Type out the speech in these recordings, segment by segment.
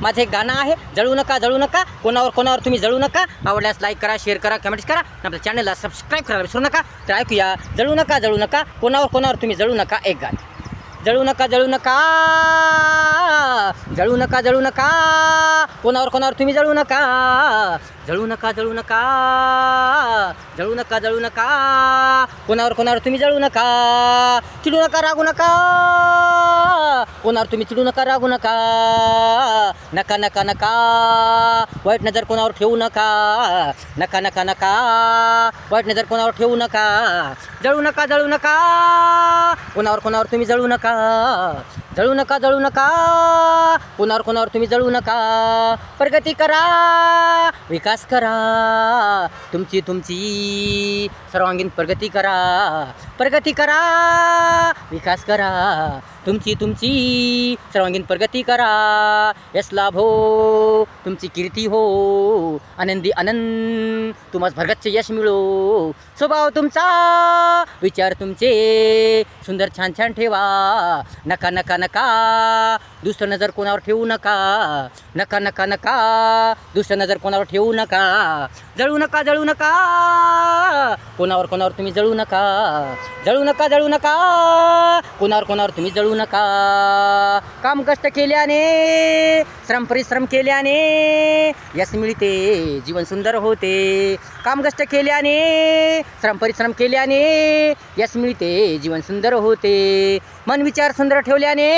माझं एक गाणं आहे जळू नका जळू नका. कोणावर कोणावर तुम्ही जळू नका. आवडल्यास लाईक करा शेअर करा कमेंट्स करा. आपल्या चॅनलला सबस्क्राईब करायला विसरू नका. तर ऐकूया जळू नका जळू नका. कोणावर कोणावर तुम्ही जळू नका एक गाणं. जळू नका जळू नका. जळू नका जळू नका. कोणावर कोणावर तुम्ही जळू नका. जळू नका जळू नका. जळू नका जळू नका. कोणावर कोणावर तुम्ही जळू नका. चिडू नका रागू नका. कोणावर तुम्ही चिडू नका रागू नका. नका नका नका. वाईट नजर कोणावर ठेवू नका. नका नका नका. वाईट नजर कोणावर ठेवू नका. जळू नका जळू नका. कोणावर कोणावर तुम्ही जळू नका. जळू नका जळू नका. कोणावर कोणावर तुम्ही जळू नका. प्रगती करा विकास करा. तुमची तुमची. सर्वांगीण प्रगती करा. प्रगती करा विकास करा. तुमची तुमची. सर्वांगीण प्रगती करा. यश लाभ हो तुमची कीर्ती हो. आनंदी आनंद तुम्हाला भरगतचे यश मिळो. स्वभाव तुमचा विचार तुमचे. सुंदर छान छान ठेवा. नका नका नका. दुष्ट नजर कोणावर ठेवू नका. नका नका नका. दुष्ट नजर कोणावर ठेवू नका. जळू नका जळू नका. कोणावर कोणावर तुम्ही जळू नका. जळू नका जळू नका. कोणावर कोणावर तुम्ही जळू नका. काम कष्ट केल्याने श्रम परिश्रम केल्याने यश मिळते जीवन सुंदर होते. काम कष्ट केल्याने श्रम परिश्रम केल्याने यश मिळते जीवन सुंदर होते. मन विचार सुंदर ठेवल्याने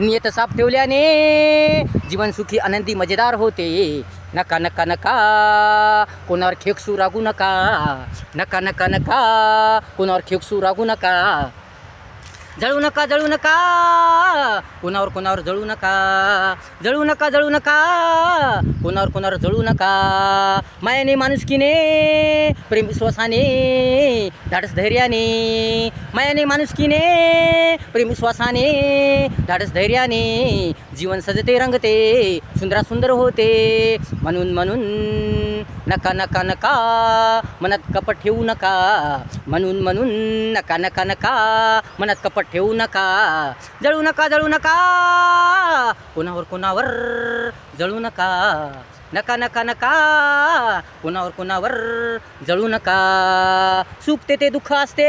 नियत साफ ठेवल्याने जीवन सुखी आनंदी मजेदार होते. नका नका नका. कोणावर खेकसू रागू नका. नका नका नका. कोणावर खेकसू रागू नका. जळू नका जळू नका. कोणावर कोणावर जळू नका. जळू नका जळू नका. कोणावर कोणावर जळू नका. मायाने माणुसकीने प्रेम विश्वासाने धाडस धैर्याने. मायाने माणुसकीने प्रेम विश्वासाने धाडस धैर्याने. जीवन सजते रंगते सुंदरा सुंदर होते. म्हणून म्हणून. नका नका नका. मनात कपट ठेवू नका. म्हणून म्हणून नका नका नका. मनात कपट ठेवू नका. जळू नका जळू नका. कोणावर कोणावर जळू नका. नका नका नका. कुणावर कुणावर जळू नका. सुख ते दुःख असते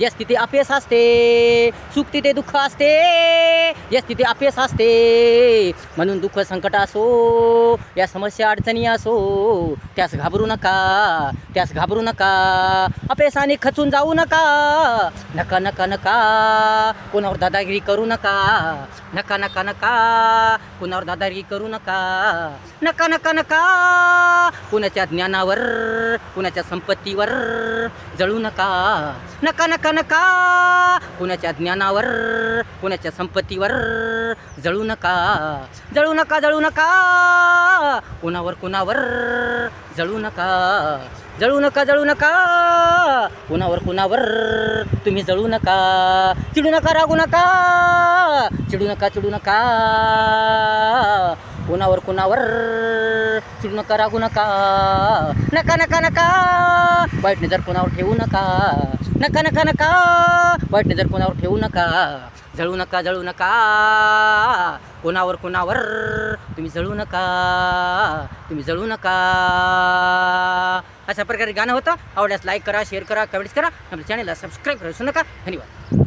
यस तिथे अपयश असते. सुख तिथे दुःख असते यस तिथे अपयश असते. म्हणून दुःख संकट असो या समस्या अडचणी असो त्यास घाबरू नका त्यास घाबरू नका. अपयशाने खचून जाऊ नका. नका नका नका. कोणावर दादागिरी करू नका. नका नका नका. कुणावर दादागिरी करू नका. नका नका नका. कुणाच्या ज्ञानावर कुणाच्या संपत्तीवर जळू नका. नका नका नका. कुणाच्या ज्ञानावर कुणाच्या संपत्तीवर जळू नका. जळू नका जळू नका. कुणावर कुणावर जळू नका. जळू नका जळू नका. कुणावर कुणावर तुम्ही जळू नका. चिडू नका रागू नका. चिडू नका चिडू नका. कुणावर कुणावर? चिडू नका रागू नका. नका नका नका. वाईट नजर कुणावर ठेवू नका. नका नका नका. वाईट नजर कुणावर ठेवू नका. जळू नका जळू नका. कुणावर कुणावर? तुम्ही जळू नका. तुम्ही जळू नका. अशा प्रकारे गाणं होतं. आवडल्यास लाईक करा शेअर करा कमेंट्स करा. आपल्या चॅनलला सबस्क्राईब करू नका. धन्यवाद.